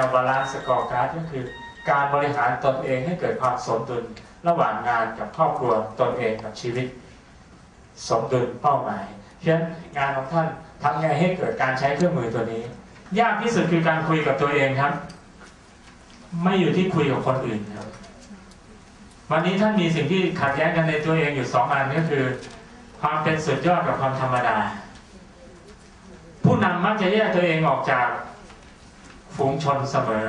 กอร์การ์ดก็คือ การบริหารตนเองให้เกิดความสมดุลระหว่างงานกับครอบครัวตนเองกับชีวิต สมดุลเป้าหมายเพราะฉะนั้นงานของท่านทำไงให้เกิดการใช้เครื่องมือตัวนี้ ยากที่สุดคือการคุยกับตัวเองครับ ไม่อยู่ที่คุยกับคนอื่นครับ วันนี้ท่านมีสิ่งที่ขัดแย้งกันในตัวเองอยู่สองอันก็คือ ความเป็นสุดยอดกับความธรรมดา ผู้นำมักจะแยกตัวเองออกจาก ฝูงชนเสมอ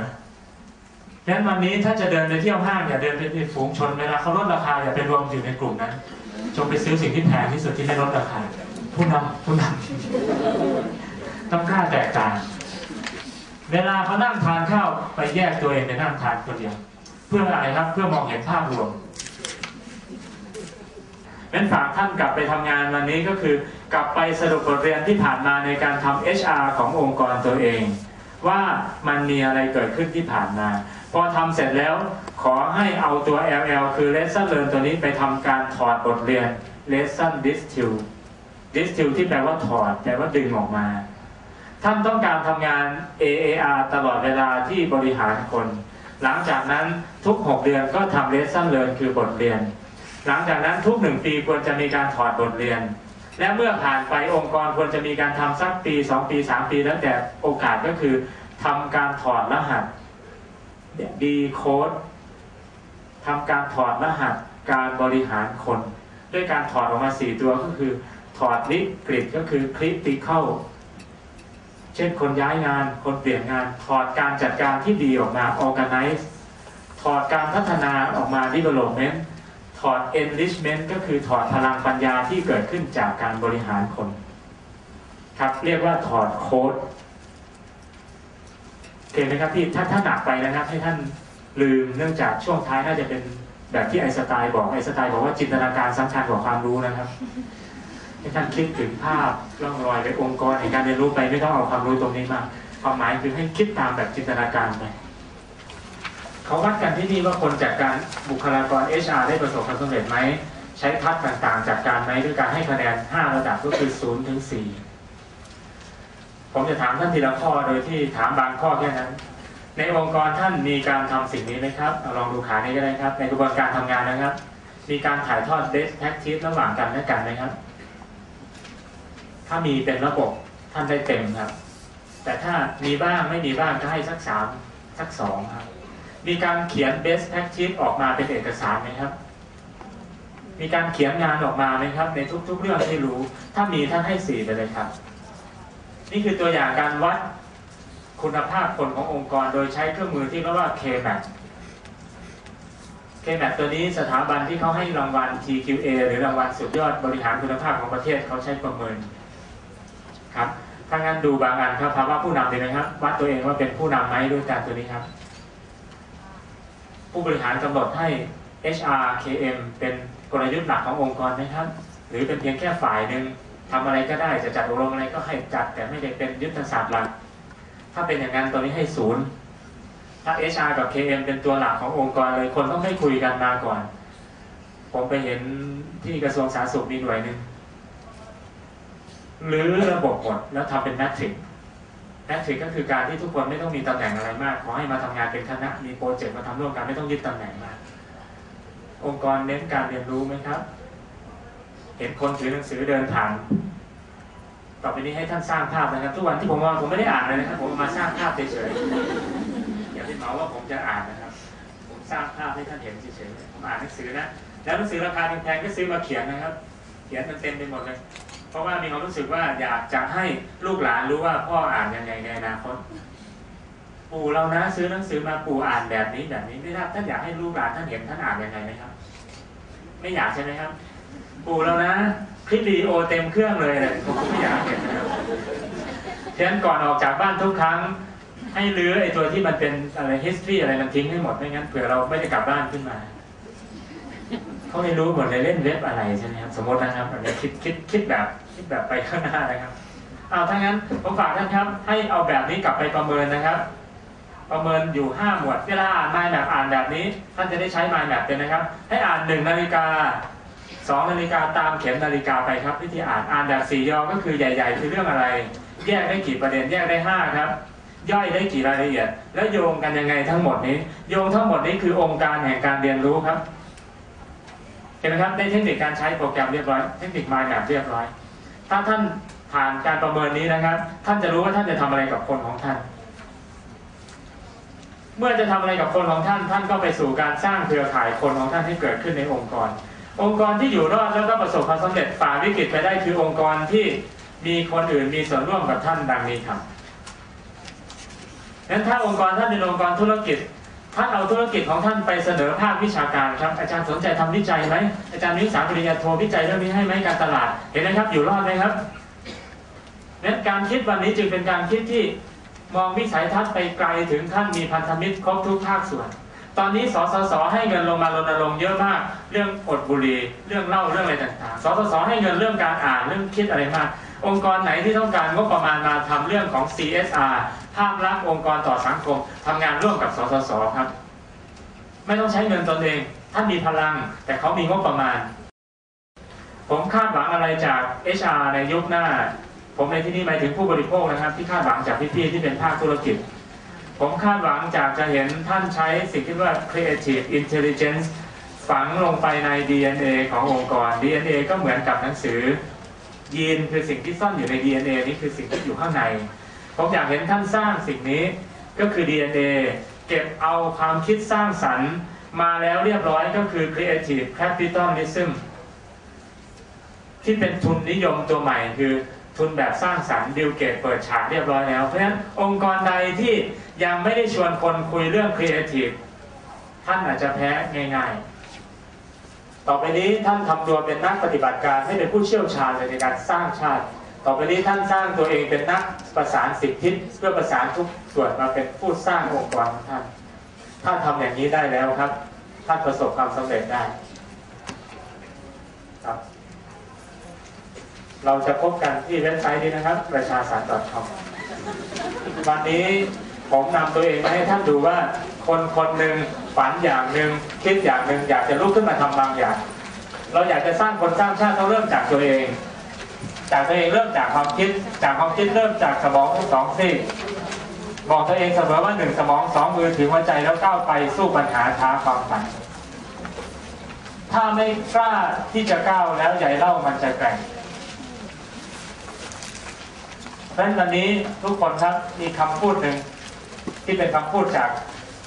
ดังนั้นวันนี้ถ้าจะเดินไปเที่ยวห้างอย่าเดินไปในฝูงชนเวลาเขาลดราคาอย่าไปรวมอยู่ในกลุ่มนั้น จงไปซื้อสิ่งที่แพงที่สุดที่ไม่ลดราคา ผู้นำผู้นำต้องกล้าแตกต่าง เวลาเขานั่งทานข้าวไปแยกตัวเองไปนั่งทานคนเดียว เพื่ออะไรครับ เพื่อมองเห็นภาพรวมเป็นฝากท่านกลับไปทำงานวันนี้ก็คือกลับไปสรุปบทเรียนที่ผ่านมาในการทำ HR ขององค์กรตัวเอง ว่ามันมีอะไรเกิดขึ้นที่ผ่านมา พอทำเสร็จแล้วขอให้เอาตัว LL คือ Lesson Learn ตัวนี้ไปทำการถอดบทเรียน Lesson Distill Distill ที่แปลว่าถอด แปลว่าดึงออกมา ท่านต้องการทำงาน AAR ตลอดเวลาที่บริหารคน หลังจากนั้นทุก 6 เดือนก็ทำ Lesson Learn คือบทเรียน หลังจากนั้นทุกหนึ่งปีควรจะมีการถอดบทเรียน และเมื่อผ่านไปองค์กรควรจะมีการทำสักปี 2 ปี 3 ปีแล้วแต่โอกาสก็คือทำการถอดรหัสดีโค้ดทำการถอดรหัสการบริหารคน ด้วยการถอดออกมา 4 ตัวก็คือ ถอดลิกริดก็คือคริติเข้าเช่นคนย้ายงานคนเปลี่ยนงานถอดการจัดการที่ดีออกมา organize ถอดการพัฒนาออกมา development อด enrichment ก็คือถอดพลังปัญญาที่เกิดขึ้นจากการบริหารคน ครับเรียกว่าถอดโค้ดโอเคไหมครับพี่ถ้าถ้าหนักไปนะครับ ให้ท่านลืมเนื่องจากช่วงท้ายน่าจะเป็นแบบที่ไอสไตน์บอกไอสไตน์บอกว่าจินตนาการสำคัญกว่าความรู้นะครับให้ท่านคิดถึงภาพร่องรอยไปองค์กรในการเรียนรู้ไปไม่ต้องเอาความรู้ตรงนี้มาความหมายคือให้คิดตามแบบจินตนาการไป เขาวัดกันที่นี่ว่าคนจัดการบุคลากร HR ได้ประสบความสำเร็จไหม ใช้ทัศต่างๆจัดการไหมด้วยการให้คะแนน 5 ระดับก็คือ 0 ถึง 4 ผมจะถามท่านทีละข้อโดยที่ถามบางข้อแค่นั้น ในองค์กรท่านมีการทำสิ่งนี้ไหมครับเอาลองดูขานี้ก็ได้ครับ ในกระบวนการทำงานนะครับ มีการถ่ายทอด best practice ระหว่างกันและกันไหมครับ ถ้ามีเป็นระบบท่านได้เต็มครับ แต่ถ้ามีบ้างไม่มีบ้างก็ให้สักสามสักสองครับ มีการเขียน best practice ออกมาเป็นเอกสารไหมครับ มีการเขียนงานออกมาไหมครับ ในทุก ๆ เรื่องที่รู้ ถ้ามีท่านให้สี่ไปเลยครับ นี่คือตัวอย่างการวัดคุณภาพคนขององค์กรโดยใช้เครื่องมือที่เรียกว่า KMAT KMAT ตัวนี้สถาบันที่เขาให้รางวัล TQA หรือรางวัลสุดยอดบริหารคุณภาพของประเทศเขาใช้ประเมินครับถ้างั้นดูบางอันครับภามวะผู้นำดีไหมครับวัดตัวเองว่าเป็นผู้นำไหมด้วยการตัวนี้ครับ ผู้บริหารกำหนดให้ HR KM เป็นกลยุทธ์หลักขององค์กรไหมครับ หรือเป็นเพียงแค่ฝ่ายหนึ่งทำอะไรก็ได้จะจัดอบรมอะไรก็ให้จัดแต่ไม่ได้เป็นยุทธศาสตร์หลัก ถ้าเป็นอย่างนั้นตัวนี้ให้ศูนย์ถ้า HR กับ KM เป็นตัวหลักขององค์กรเลยคนต้องให้คุยกันมาก่อน ผมไปเห็นที่กระทรวงสาธารณสุขมีหน่วยหนึ่งหรือระบบหมดแล้วทำเป็นแมทริก แมทริกก็คือการที่ทุกคนไม่ต้องมีตำแหน่งอะไรมาก ขอให้มาทำงานเป็นคณะ มีโปรเจกต์มาทำร่วมกันไม่ต้องยึดตำแหน่งมาก องค์กรเน้นการเรียนรู้ไหมครับ เห็นคนถือหนังสือเดินผ่านต่อไปนี้ให้ท่านสร้างภาพนะครับ ทุกวันที่ผมว่าผมไม่ได้อ่านเลยนะครับ ผมมาสร้างภาพเฉยๆอย่าไปเหมาว่าผมจะอ่านนะครับ ผมสร้างภาพให้ท่านเห็นเฉยๆผมอ่านหนังสือนะแล้วหนังสือราคาแพงๆก็ซื้อมาเขียนนะครับ เขียนมันเต็มไปหมดเลย เพราะว่ามีความรู้สึกว่าอยากจะให้ลูกหลานรู้ว่าพ่ออ่านยังไงในอนาคตปู่เรานะซื้อหนังสือมาปู่อ่านแบบนี้แบบนี้ไม่ได้ท่านอยากให้ลูกหลานท่านเห็นท่านอ่านยังไงไหมครับ ไม่อยากใช่ไหมครับ ปู่เรานะคลิปวิดีโอเต็มเครื่องเลยเนี่ยผมไม่อยากเห็นนะครับฉะนั้นก่อนออกจากบ้านทุกครั้ง ให้ลื้อไอ้ตัวที่มันเป็นอะไร history อะไรมันทิ้งให้หมดไม่งั้นเผื่อเราไม่ได้กลับบ้านขึ้นมา เขาไม่รู้หมดเลยเล่นเว็บอะไรใช่ไหมครับสมมตินะครับอันนี้คิดคิดคิดแบบคิดแบบไปข้างหน้านะครับเอาถ้างั้นผมฝากท่านครับ ให้เอาแบบนี้กลับไปประเมินนะครับ ประเมินอยู่ 5 หมวดเวลาอ่าน mind map อ่านแบบนี้ ท่านจะได้ใช้ mind map เป็นนะครับ ให้อ่าน 1 นาฬิกา 2 นาฬิกาตามเข็มนาฬิกาไปครับวิธีอ่านอ่านแบบสี่ยอก็คือใหญ่ ๆ คือเรื่องอะไร แยกได้กี่ประเด็นแยกได้ 5 ครับย่อยได้กี่รายละเอียด แล้วโยงกันยังไงทั้งหมดนี้ โยงทั้งหมดนี้คือองค์การแห่งการเรียนรู้ครับ ห็นไหมครับได้เทคนิคการใช้โปรแกรมเรียบร้อย เทคนิค Mind Map เรียบร้อย ถ้าท่านผ่านการประเมินนี้นะครับ ท่านจะรู้ว่าท่านจะทำอะไรกับคนของท่าน เมื่อจะทำอะไรกับคนของท่าน ท่านก็ไปสู่การสร้างเครือข่ายคนของท่านให้เกิดขึ้นในองค์กร องค์กรที่อยู่รอดแล้วก็ประสบความสำเร็จฝ่าวิกฤตไปได้คือองค์กรที่มีคนอื่นมีส่วนร่วมกับท่านดังนี้ครับงั้นถ้าองค์กรท่านเป็นองค์กรธุรกิจ ท่านเอาธุรกิจของท่านไปเสนอภาควิชาการครับ อาจารย์สนใจทำวิจัยไหมอาจารย์วิสาปริญญาโทวิจัยเรื่องนี้ให้ไหมการตลาด เห็นไหมครับ อยู่รอดไหมครับนั้นการคิดวันนี้จึงเป็นการคิดที่มองวิสัยทัศน์ไปไกลถึงขั้นมีพันธมิตรครบทุกภาคส่วน ตอนนี้สสสให้เงินลงมารณรงค์เยอะมาก เรื่องอดบุหรี่เรื่องเล้าเรื่องอะไรต่างๆ สสสให้เงินเรื่องการอ่านเรื่องคิดอะไรมาก องค์กรไหนที่ต้องการงบประมาณมาทำเรื่องของ CSR ภาพลักษณ์องค์กรต่อสังคมทำงานร่วมกับสสสครับ ไม่ต้องใช้เงินตนเอง ท่านมีพลัง แต่เขามีงบประมาณ ผมคาดหวังอะไรจาก HR ในยุคหน้า ผมในที่นี้หมายถึงผู้บริโภคนะครับ ที่คาดหวังจากพี่ๆที่เป็นภาคธุรกิจ ผมคาดหวังจากจะเห็นท่านใช้สิ่งที่ว่า creative intelligence ฝังลงไปใน DNA ขององค์กร DNA ก็เหมือนกับหนังสือ ยีนคือสิ่งที่ซ่อนอยู่ใน DNA นี่คือสิ่งที่อยู่ข้างใน ผมอยากเห็นท่านสร้างสิ่งนี้ก็คือ DNA เก็บเอาความคิดสร้างสรรค์มาแล้วเรียบร้อยก็คือ creative capitalism ที่เป็นทุนนิยมตัวใหม่คือทุนแบบสร้างสรรค์บิลเกตเปิดฉากเรียบร้อยแล้ว เพราะฉะนั้นองค์กรใดที่ยังไม่ได้ชวนคนคุยเรื่องครีเอทีฟท่านอาจจะแพ้ง่ายๆ ต่อไปนี้ท่านทำตัวเป็นนักปฏิบัติการให้เป็นผู้เชี่ยวชาญในการสร้างชาติ ต่อไปนี้ท่านสร้างตัวเองเป็นนักประสานสิบทิเพื่อประสานทุกส่วนมาเป็นผู้สร้างองค์กรของท่าน ถ้าทำอย่างนี้ได้แล้วครับ ท่านประสบความสำเร็จได้ครับ เราจะพบกันที่เว็บไซต์นี้นะครับ ประชาสาร .com วันนี้ผมนำตัวเองมาให้ท่านดูว่าคนคนหนึ่ง ฝันอย่างหนึ่งคิดอย่างหนึ่งอยากจะลุกขึ้นมาทำบางอย่าง เราอยากจะสร้างคนสร้างชาติต้องเริ่มจากตัวเอง จากตัวเองเริ่มจากความคิด จากความคิดเริ่มจากสมองทั้งสองซีกบอกตัวเองเสมอว่าหนึ่งสมองสองมือถือหัวใจแล้วก้าวไปสู้ปัญหาท้าความฝันถ้าไม่กล้าที่จะก้าวแล้วใหญ่เล่ามันจะแกร่งเพราะฉะนั้นวันนี้ทุกคนครับมีคำพูดหนึ่งที่เป็นคำพูดจาก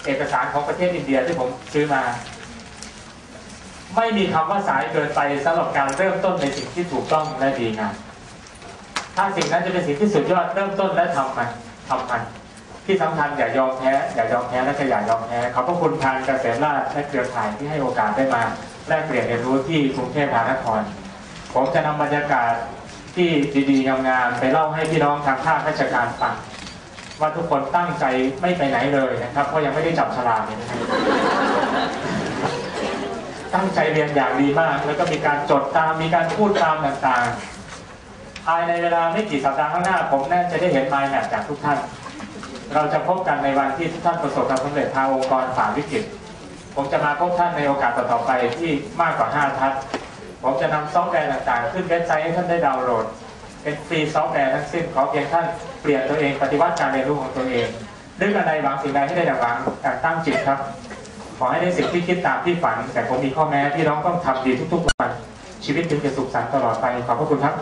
เอกสารของประเทศอินเดียที่ผมซื้อมา ไม่มีคำว่าสายเกินไปสำหรับการเริ่มต้นในสิ่งที่ถูกต้องและดีงามถ้าสิ่งนั้นจะเป็นสิ่งที่สุดยอดเริ่มต้นและทำมันทำมันที่สำคัญอย่ายอมแพ้อย่ายอมแพ้และก็อย่ายอมแพ้ขอบพระคุณทางเกษมราชและเครือข่ายที่ให้โอกาสได้มาแลกเปลี่ยนเรียนรู้ที่กรุงเทพมหานคร ผมจะนำบรรยากาศที่ดีๆงามๆไปเล่าให้พี่น้องทางภาคราชการฟัง ว่าทุกคนตั้งใจไม่ไปไหนเลยนะครับ เพราะยังไม่ได้จับฉลากเลยนะครับตั้งใจเรียนอย่างดีมาก แล้วก็มีการจดตามมีการพูดตามต่างๆ ภายในเวลาไม่กี่สัปดาห์ข้างหน้า ผมแน่จะได้เห็นไมล์แมปจากทุกท่าน เราจะพบกันในวันที่ทุกท่านประสบความสำเร็จทางองค์กรฝ่าวิกฤต ผมจะมาพบท่านในโอกาสต่อๆไปที่มากกว่า 5 ทัศน์ผมจะนำซอฟต์แวร์ต่างๆ ขึ้นเว็บไซต์ให้ท่านได้ดาวน์โหลด เป็นฟรีซอฟต์แวร์ทั้งสิ้นขอเพียงท่านเปลี่ยนตัวเองปฏิวัติการเรียนรู้ของตัวเองนึกอะไรหวังสิ่งใดให้ได้ดังหวังการตั้งจิตครับ ขอให้ได้สิ่งที่คิดตามที่ฝัน แต่ผมมีข้อแม้ที่น้องต้องทำดีทุกๆวันชีวิตจึงจะสุขสันต์ตลอดไปขอบพระคุณครับ